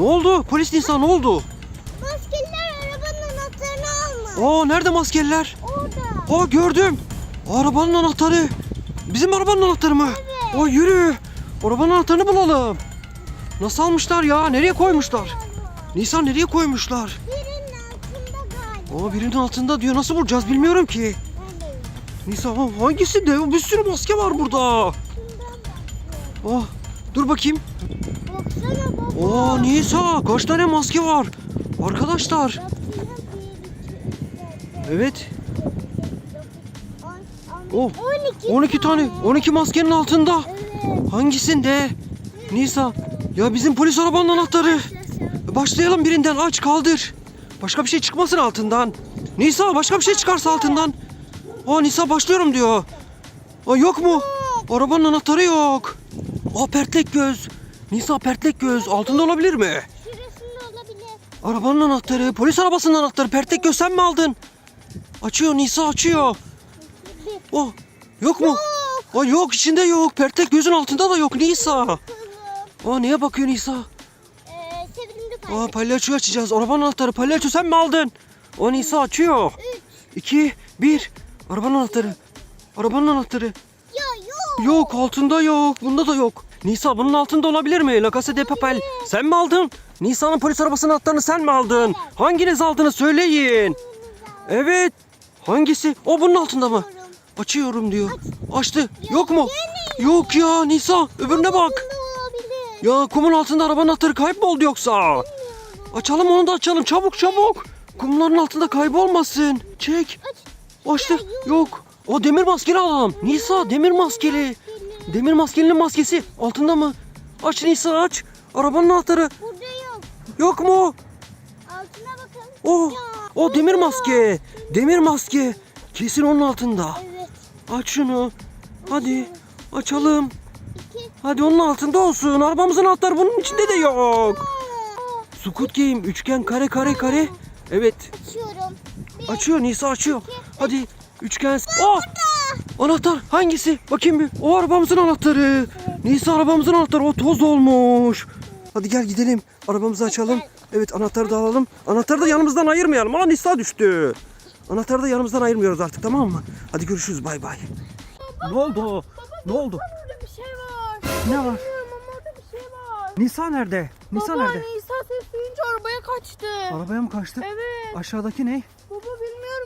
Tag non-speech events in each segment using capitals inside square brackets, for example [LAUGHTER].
Ne oldu? Polis Nisa ne oldu? Maskeliler arabanın anahtarını almış. Aa nerede maskeliler? Orada. Aa gördüm. Arabanın anahtarı. Bizim arabanın anahtarı mı? Evet. Aa yürü. Arabanın anahtarını bulalım. Nasıl almışlar ya? Nereye koymuşlar? Nisa nereye koymuşlar? Birinin altında galiba. Aa birinin altında diyor. Nasıl bulacağız bilmiyorum ki. Nisa ha, hangisi de? Bir sürü maske var burada. Aa dur bakayım. Baksana baba. Oo Nisa kaç tane maske var? Arkadaşlar. Evet. Oh, 12, 12 tane. 12 maskenin altında. Evet. Hangisinde? Nisa. Ya bizim polis arabanın anahtarı. Başlayalım birinden aç kaldır. Başka bir şey çıkmasın altından. Nisa başka bir şey çıkarsa altından. Aa Nisa başlıyorum diyor. Aa yok mu? Arabanın anahtarı yok. Aa pertlek göz. Nisa pertlek göz altında olabilir mi? Şurasında olabilir. Arabanın anahtarı, polis arabasının anahtarı. Pertlek göz sen mi aldın? Açıyor Nisa açıyor. Oh yok mu? Aa yok içinde yok. Pertlek gözün altında da yok Nisa. Aa neye bakıyor Nisa? Ee, sevimli Aa kardeşim. palyaçoyu açacağız. Arabanın anahtarı. Palyaço sen mi aldın? O Nisa açıyor. 2, 1. Arabanın anahtarı. Arabanın anahtarı. Ya yok. Yok altında yok. Bunda da yok. Nisa bunun altında olabilir mi? La Casa de Papel. Sen mi aldın? Nisa'nın polis arabasının anahtarını sen mi aldın? Hanginiz aldığını söyleyin. Evet. Hangisi? O bunun altında mı? Açıyorum diyor. Açtı. Yok mu? Yok ya Nisa. Öbürüne bak. Ya kumun altında arabanın anahtarı kayboldu yoksa. Açalım onu da açalım çabuk çabuk. Kumların altında kaybolmasın. Çek. Açtı. Yok. O demir maskeli alalım. Nisa demir maskeli. Demir maskelinin maskesi altında mı? Aç Nisa aç. Arabanın anahtarı. Burada yok. Yok mu? Altına bakın. O. O demir maske. Demir maske. Kesin onun altında. Evet. Aç şunu. Hadi. Açalım. İki. Hadi onun altında olsun. Arabamızın anahtarı bunun içinde de yok. Squid Game üçgen kare kare kare. Evet. açıyorum. Bir. Açıyor Nisa açıyor. Hadi üçgen. Oh! Anahtar hangisi? Bakayım bir. O arabamızın anahtarı. Nisa arabamızın anahtarı. O toz olmuş. Hadi gel gidelim. Arabamızı açalım. Evet anahtarı da alalım. Anahtarı da yanımızdan ayırmayalım. Aa Nisa düştü. Anahtarı da yanımızdan ayırmıyoruz artık tamam mı? Hadi görüşürüz bay bay. Ne oldu? Ne oldu? Orada bir şey var. Ne var? Bilmiyorum ama orada bir şey var. Nisa nerede? Nisa Baba nerede? Nisa ses duyunca arabaya kaçtı. Arabaya mı kaçtı? Evet. Aşağıdaki ne?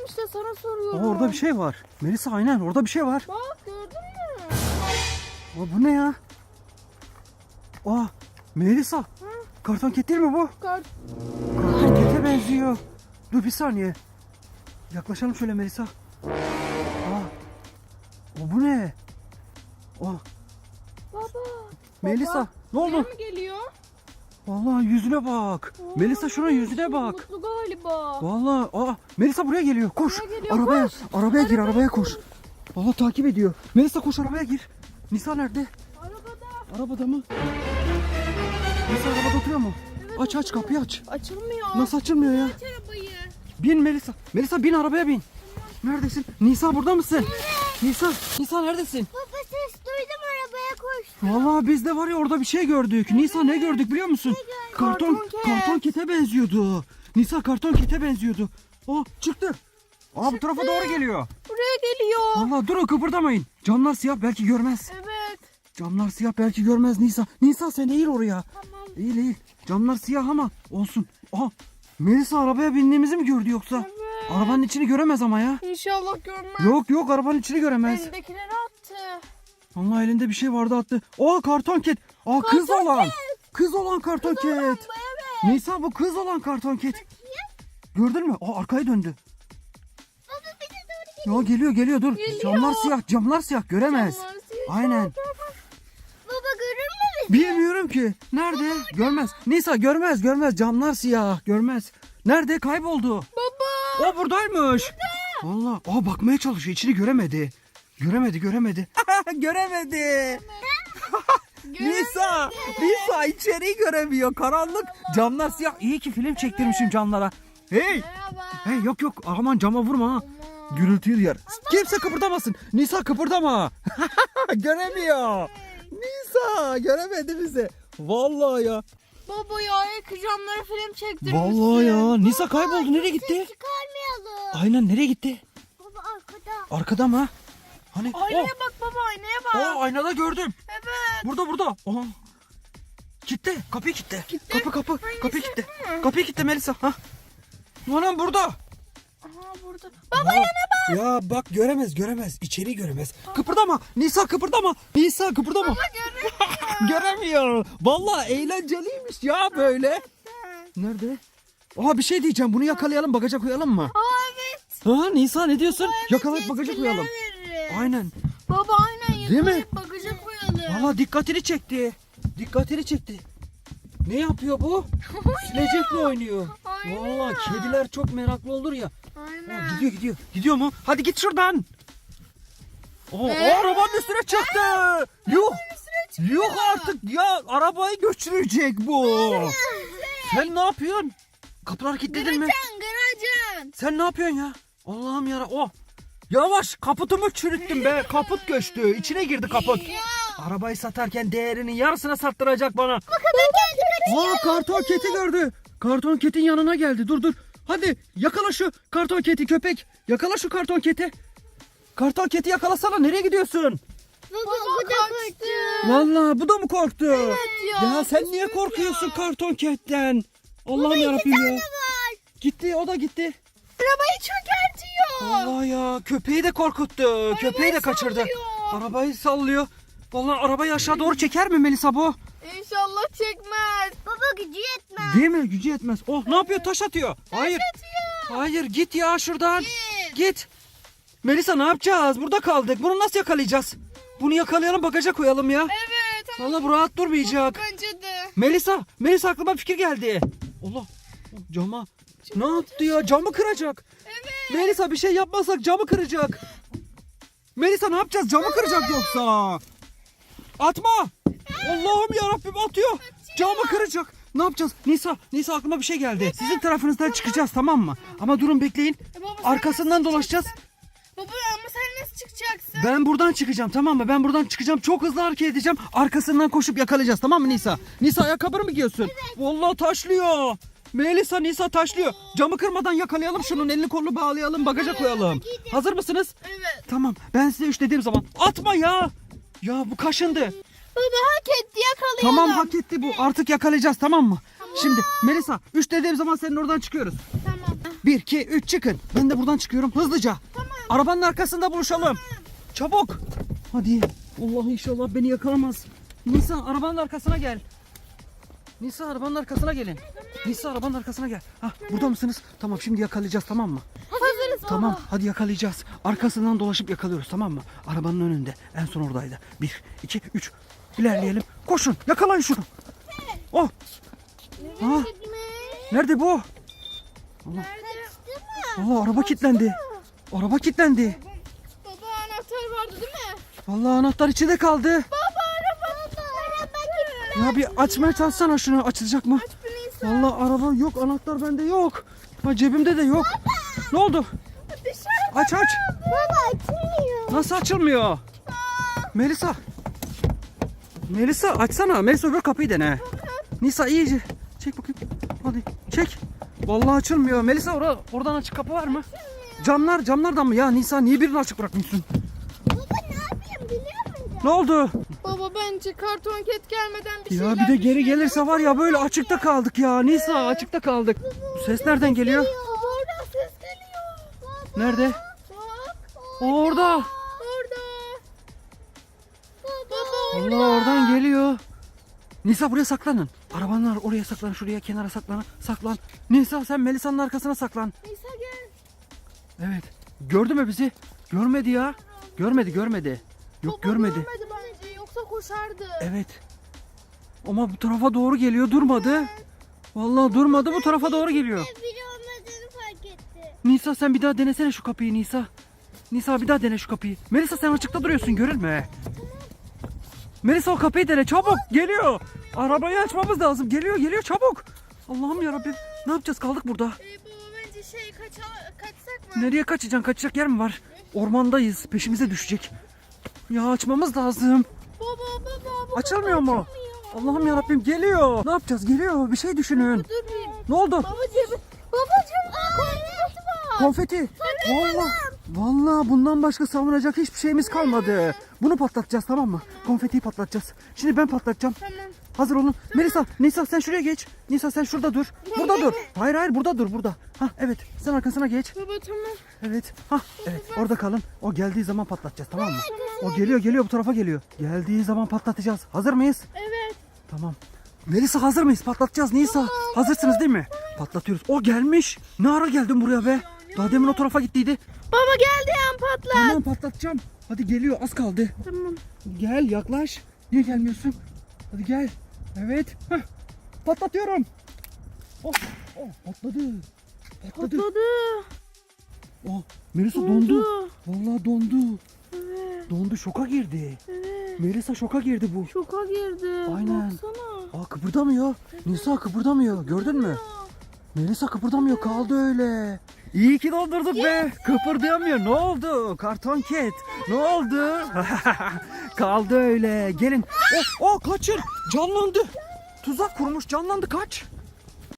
Baba bilmiyorum işte sana Aa, soruyorum. orada bir şey var. Melisa aynen orada bir şey var. Bak gördün mü? Aa, bu ne ya? Aa Melisa. Karton ket değil mi bu? Kart. Karton kete benziyor. Dur bir saniye. Yaklaşalım şöyle Melisa. Aa. O bu ne? Aa Baba. Melisa ne oldu? mi geliyor? Vallahi yüzüne bak. Melisa şuna yüzüne bak. Mutlu galiba. Vallahi aa Melisa buraya geliyor. Koş. Buraya geliyor, arabaya koş. arabaya gir, arabaya koş. Vallahi takip ediyor. Melisa koş arabaya gir. Nisa nerede? Arabada. Arabada mı? Nisa arabada oturuyor mu? aç aç kapıyı aç. Açılmıyor. Nasıl açılmıyor ya? Aç arabayı. Bin Melisa. Melisa bin arabaya bin. Neredesin? Nisa burada mısın? Nisa, Nisa neredesin? Baba ses duydum arabaya koş. Vallahi biz de var ya orada bir şey gördük. Nisa ne gördük biliyor musun? Karton Karton ket. karton kete benziyordu. Nisa karton kete benziyordu. Oh çıktı. Aa bu tarafa doğru geliyor. Buraya geliyor. Vallahi durun kıpırdamayın. Camlar siyah belki görmez. Evet. Camlar siyah belki görmez Nisa. Nisa sen eğil oraya. Tamam. Eğil eğil. Camlar siyah ama olsun. Aha Melisa arabaya bindiğimizi mi gördü yoksa? Evet. Arabanın içini göremez ama ya. İnşallah görmez. Yok yok arabanın içini göremez. Elindekileri. Allah elinde bir şey vardı attı. O karton ket. Aa kız Karton olan. Kız olan karton ket. Nisa bu kız olan karton ket. Gördün mü? Aa arkaya döndü. Baba doğru Ya geliyor geliyor dur. Geliyor. Camlar siyah camlar siyah göremez. Camlar siyah. Aynen. Baba görür mü bizi? Bilmiyorum ki. Nerede? Görmez. Nisa görmez görmez camlar siyah görmez. Nerede? Kayboldu. Baba. O buradaymış. Valla. Aa bakmaya çalışıyor. içini göremedi. Göremedi göremedi. [LAUGHS] göremedi. [LAUGHS] Nisa. Nisa içeriği göremiyor. Karanlık. Camlar siyah. İyi ki film çektirmişim camlara. Hey. Hey yok yok. Aman cama vurma ha. Gürültüyü duyar. Kimse kıpırdamasın. Nisa kıpırdama. [LAUGHS] Göremiyor. Nisa göremedi bizi. Vallahi ya. Baba ya ekranlara film çektirmişsin. Vallahi ya. Nisa kayboldu. Nereye gitti? Çıkarmayalım. Aynen nereye gitti? Baba arkada. Arkada mı? Hani? Aynaya Oh, bak baba aynaya bak. oh, aynada gördüm. Evet. Burada burada. Oha. Kitle. Kapıyı kitle. Kapı kapı. Hangisi? Kapıyı kitle. Kapıyı kitle Melisa. Ha. Anam burada. Aha burada. Baba yana bak. Ya bak göremez göremez. İçeri göremez. Kıpırdama. Nisa kıpırdama. Nisa kıpırdama. Göremiyor. [LAUGHS] Vallahi eğlenceliymiş ya böyle. Nerede? Aha bir şey diyeceğim. Bunu yakalayalım bagaja koyalım mı? Aa evet. Ha Nisa ne diyorsun? Evet, Yakalayıp bagaja koyalım. verir. Aynen. Baba aynen Değil mi? yakalayıp bagaja koyalım. Valla dikkatini çekti. Dikkatini çekti. Ne yapıyor bu? Silecekle oynuyor. Aynen. Valla kediler çok meraklı olur ya. Aa, Aynen. gidiyor gidiyor. Gidiyor mu? Hadi git şuradan. Oo, o arabanın üstüne çıktı. Yuh. Yok artık ya arabayı götürecek bu. Sen ne yapıyorsun? Kapıları kilitledin mi? Gıracan gıracan. Sen ne yapıyorsun ya? Allah'ım yara. Oh. Yavaş kaputumu çürüttüm be. Kaput göçtü. İçine girdi kaput. Arabayı satarken değerinin yarısına sattıracak bana. Aa karton keti gördü. Karton ketin yanına geldi. Dur dur. Hadi yakala şu karton keti köpek. Yakala şu karton keti. Karton keti yakalasana. Nereye gidiyorsun? Baba, bu da kaçtı. Vallahi bu da mı korktu? ya, Ya sen niye korkuyorsun ya. karton ketten? Allah'ım yarabbim ya. var. Gitti o da gitti. Arabayı çökertiyor. Allah ya köpeği de korkuttu. köpeği de kaçırdı. sallıyor. Arabayı sallıyor. Vallahi arabayı aşağı doğru çeker mi Melisa bu? İnşallah çekmez. Baba gücü yetmez. Değil mi? Gücü yetmez. Oh ne yapıyor? Taş atıyor. Hayır. Hayır git ya şuradan. Git. Git. Melisa ne yapacağız? Burada kaldık. Bunu nasıl yakalayacağız? Bunu yakalayalım bagaja koyalım ya. Evet ama Vallahi bu rahat durmayacak. bence de. Melisa, Melisa aklıma fikir geldi. Allah. Cama. Ne yaptı ya? Camı kıracak. Evet. Melisa bir şey yapmazsak camı kıracak. Melisa ne yapacağız? Camı kıracak yoksa. Atma. Allah'ım ya Rabbim atıyor. Camı kıracak. Ne yapacağız? Nisa, Nisa aklıma bir şey geldi. Sizin tarafınızdan çıkacağız tamam mı? Ama durun bekleyin. E baba, sen Arkasından nasıl dolaşacağız. Baba ama sen nasıl çıkacaksın? Ben buradan çıkacağım tamam mı? Ben buradan çıkacağım. Çok hızlı hareket edeceğim. Arkasından koşup yakalayacağız tamam mı Nisa? Nisa ayakkabını mı giyiyorsun? Vallahi taşlıyor. Melisa Nisa taşlıyor. Camı kırmadan yakalayalım şunun elini kolunu bağlayalım bagaja koyalım. Hazır mısınız? Evet. Tamam ben size üç dediğim zaman atma ya. Ya bu kaşındı. Baba hak etti yakalayalım. Tamam hak etti bu. Artık yakalayacağız tamam mı? Şimdi Melisa üç dediğim zaman senin oradan çıkıyoruz. Tamam. Bir, iki, üç çıkın. Ben de buradan çıkıyorum hızlıca. Arabanın arkasında buluşalım. Çabuk. Hadi. Allah inşallah beni yakalamaz. Nisa arabanın arkasına gel. Nisa arabanın arkasına gelin. Nisa arabanın arkasına gel. Ha burada mısınız? Tamam şimdi yakalayacağız tamam mı? Hazırız. Tamam hadi yakalayacağız. Arkasından dolaşıp yakalıyoruz tamam mı? Arabanın önünde. En son oradaydı. Bir, iki, üç. İlerleyelim. Koşun yakalayın şunu. Oh. Ha, nerede bu? Mı? Allah araba kilitlendi. Araba kilitlendi. Baba anahtar vardı değil mi? Vallahi anahtar içinde kaldı. Baba Ya bir açmaya çalışsana şunu açılacak mı? Vallahi araba yok anahtar bende yok. Ha cebimde de yok. Ne oldu? Dışarı. Aç aç. Baba açılmıyor. Nasıl açılmıyor? Melisa. Melisa açsana. Melisa öbür kapıyı dene. Nisa iyice. Çek bakayım. Hadi çek. Vallahi açılmıyor. Melisa ora, oradan açık kapı var mı? Camlar camlardan mı? Ya Nisa niye birini açık bırakmışsın? Baba ne yapayım biliyor musun? Ne oldu? Baba bence karton ket gelmeden bir Ya bir de geri gelirse var ya böyle açıkta kaldık ya. Nisa açıkta kaldık. Bu ses nereden geliyor? Baba oradan ses geliyor. Baba. Nerede? Bak. Orada. Orada. Baba orada. Allah oradan geliyor. Nisa buraya saklanın. Arabanlar oraya saklan, şuraya kenara saklan. Saklan. Nisa sen Melisa'nın arkasına saklan. Nisa gel. Evet. Gördü mü bizi? Görmedi ya. Görmedi, görmedi. Yok Baba görmedi. görmedi koşardı. Evet. Ama bu tarafa doğru geliyor, durmadı. Vallahi durmadı, bu tarafa doğru geliyor. Biri olmadığını fark etti. Nisa sen bir daha denesene şu kapıyı Nisa. Nisa bir daha dene şu kapıyı. Melisa sen açıkta duruyorsun görülme. Melisa o kapıyı dene çabuk geliyor. Arabayı açmamız lazım. Geliyor geliyor çabuk. Allah'ım yarabbim. Ne yapacağız kaldık burada. Ee, baba bence şey kaça, kaçsak mı? Nereye kaçacaksın? Kaçacak yer mi var? Ormandayız. Peşimize düşecek. Ya açmamız lazım. Baba baba baba. Açılmıyor mu? Allah'ım yarabbim geliyor. Ne yapacağız? Geliyor. Bir şey düşünün. Dur bir. Ne oldu? Babacığım. Babacığım. Konfeti var. Konfeti. Vallahi, vallahi bundan başka savunacak hiçbir şeyimiz kalmadı. Bunu patlatacağız tamam mı? Konfetiyi patlatacağız. Şimdi ben patlatacağım. Tamam. Hazır olun. Melisa, Nisa sen şuraya geç. Nisa sen şurada dur. Burada dur. Hayır hayır burada dur burada. Ha evet. Sen arkasına geç. Baba tamam. Evet. Ha evet. Orada kalın. O geldiği zaman patlatacağız tamam mı? O geliyor geliyor bu tarafa geliyor. Geldiği zaman patlatacağız. Hazır mıyız? Evet. Tamam. Melisa hazır mıyız? Patlatacağız Nisa. Hazırsınız değil mi? Patlatıyoruz. O gelmiş. Ne ara geldin buraya be? Daha demin o tarafa gittiydi. Baba geldi yan patla. Tamam patlatacağım. Hadi geliyor az kaldı. Tamam. Gel yaklaş. Niye gelmiyorsun? Hadi gel. Evet. Hah. Patlatıyorum. Oh, oh patladı. Patladı. Patladı. Oh, Melisa dondu. Dondu. Vallahi dondu. Evet. Dondu şoka girdi. Evet. Melisa şoka girdi bu. Şoka girdi. Aynen. Baksana. Aa kıpırdamıyor. Nisa kıpırdamıyor. Gördün mü? Melisa kıpırdamıyor. Kaldı öyle. İyi ki dondurduk be. Kıpırdayamıyor. Ne oldu? Karton ket. Ne oldu? [LAUGHS] Kaldı öyle. Gelin. Oh, oh kaçın. Canlandı. Tuzak kurmuş. Canlandı. Kaç.